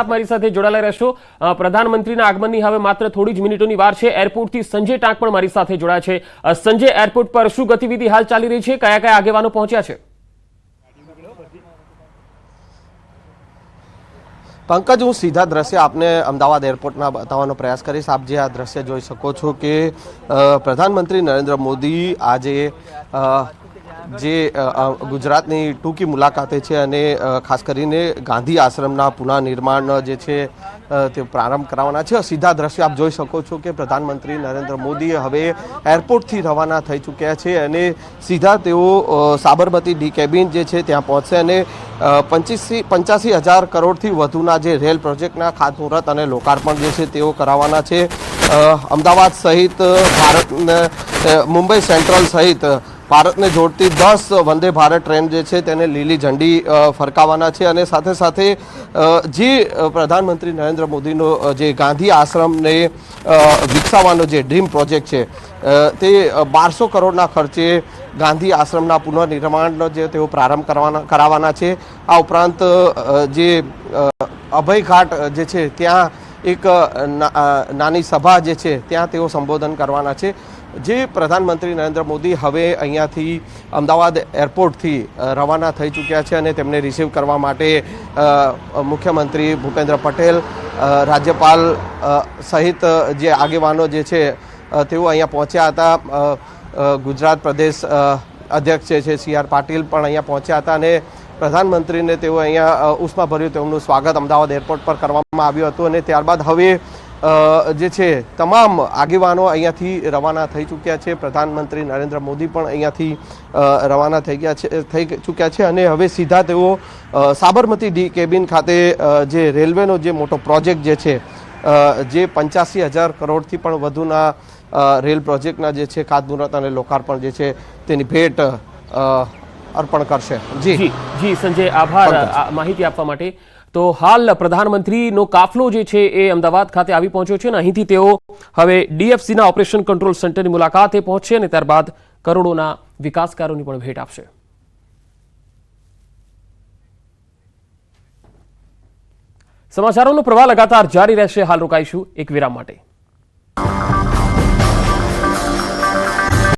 આપ મારી સાથે જોડાયેલા રહેશો. પ્રધાનમંત્રીના આગમનની હવે માત્ર થોડી જ મિનિટોની વાર છે. એરપોર્ટથી સંજય ટાંક પણ મારી સાથે જોડાયા છે. સંજય, એરપોર્ટ પર શું ગતિવિધિ હાલ ચાલી રહી છે? કયા કયા આગેવાનો પહોંચ્યા છે? પંકજ, હું સીધા દ્રશ્ય આપને અમદાવાદ એરપોર્ટના બતાવવાનો પ્રયાસ કરીશ. આપ જે આ દ્રશ્ય જોઈ શકો છો કે પ્રધાનમંત્રી નરેન્દ્ર મોદી આજે જે ગુજરાતની ટૂંકી મુલાકાતે છે અને ખાસ કરીને ગાંધી આશ્રમના પુનઃનિર્માણ જે છે તે પ્રારંભ કરાવવાના છે. સીધા દ્રશ્ય આપ જોઈ શકો છો કે પ્રધાનમંત્રી નરેન્દ્ર મોદી હવે એરપોર્ટથી રવાના થઈ ચૂક્યા છે અને સીધા તેઓ સાબરમતી ડી કેબિન જે છે ત્યાં પહોંચશે અને પંચીસી પંચ્યાસી હજાર કરોડથી વધુના જે રેલ પ્રોજેક્ટના ખાતમુહૂર્ત અને લોકાર્પણ જે છે તેઓ કરાવવાના છે. અમદાવાદ સહિત ભારતને મુંબઈ સેન્ટ્રલ સહિત ભારતને જોડતી દસ વંદે ભારત ટ્રેન જે છે તેને લીલી ઝંડી ફરકાવવાના છે અને સાથે સાથે જે પ્રધાનમંત્રી નરેન્દ્ર મોદીનો જે ગાંધી આશ્રમને વિકસાવવાનો જે ડ્રીમ પ્રોજેક્ટ છે તે બારસો કરોડના ખર્ચે ગાંધી આશ્રમના પુનઃનિર્માણનો જે તેઓ પ્રારંભ કરવાના કરાવવાના છે. આ ઉપરાંત જે અભયઘાટ જે છે, ત્યાં એક નાની સભા જે છે, ત્યાં તેઓ સંબોધન કરવાના છે. જે પ્રધાનમંત્રી નરેન્દ્ર મોદી હવે અહીંયાથી અમદાવાદ એરપોર્ટથી રવાના થઈ ચૂક્યા છે અને તેમને રિસીવ કરવા માટે મુખ્યમંત્રી ભૂપેન્દ્ર પટેલ રાજ્યપાલ સહિત જે આગેવાનો જે છે તેઓ અહીંયા પહોંચ્યા હતા. ગુજરાત પ્રદેશ અધ્યક્ષ જે છે, સી આર પાટીલ પણ અહીંયા પહોંચ્યા હતા અને પ્રધાનમંત્રીને તેઓ અહીંયા ઉષ્મા ઉષ્માભર્યું તેમનું સ્વાગત અમદાવાદ એરપોર્ટ પર કરવામાં આવ્યું હતું અને ત્યારબાદ હવે જે છે તમામ આગેવાનો અહીંયાથી રવાના થઈ ચૂક્યા છે. પ્રધાનમંત્રી નરેન્દ્ર મોદી પણ અહીંયાથી રવાના થઈ ગયા છે થઈ ચૂક્યા છે. અને હવે સીધા તેઓ સાબરમતી ડી કેબિન ખાતે જે રેલવેનો જે મોટો પ્રોજેક્ટ જે છે જે પંચ્યાસી હજાર કરોડથી પણ વધુના રેલ પ્રોજેક્ટના જે છે ખાતમુહૂર્ત અને લોકાર્પણ જે છે તેની ભેટ અર્પણ કરશે. જી. જી સંજય આભાર. માહિતી આપવા માટે તો હાલ પ્રધાનમંત્રીનો કાફલો જે છે એ અમદાવાદ ખાતે આવી પહોંચ્યો છે અને અહીંથી તેઓ હવે ડીએફસીના ઓપરેશન કંટ્રોલ સેન્ટરની મુલાકાતે પહોંચશે અને ત્યારબાદ કરોડોના વિકાસકારોની પણ ભેટ આપશે. સમાચારોનો પ્રવાહ લગાતાર જારી રહેશે. હાલ રોકાઈશું એક વિરામ માટે.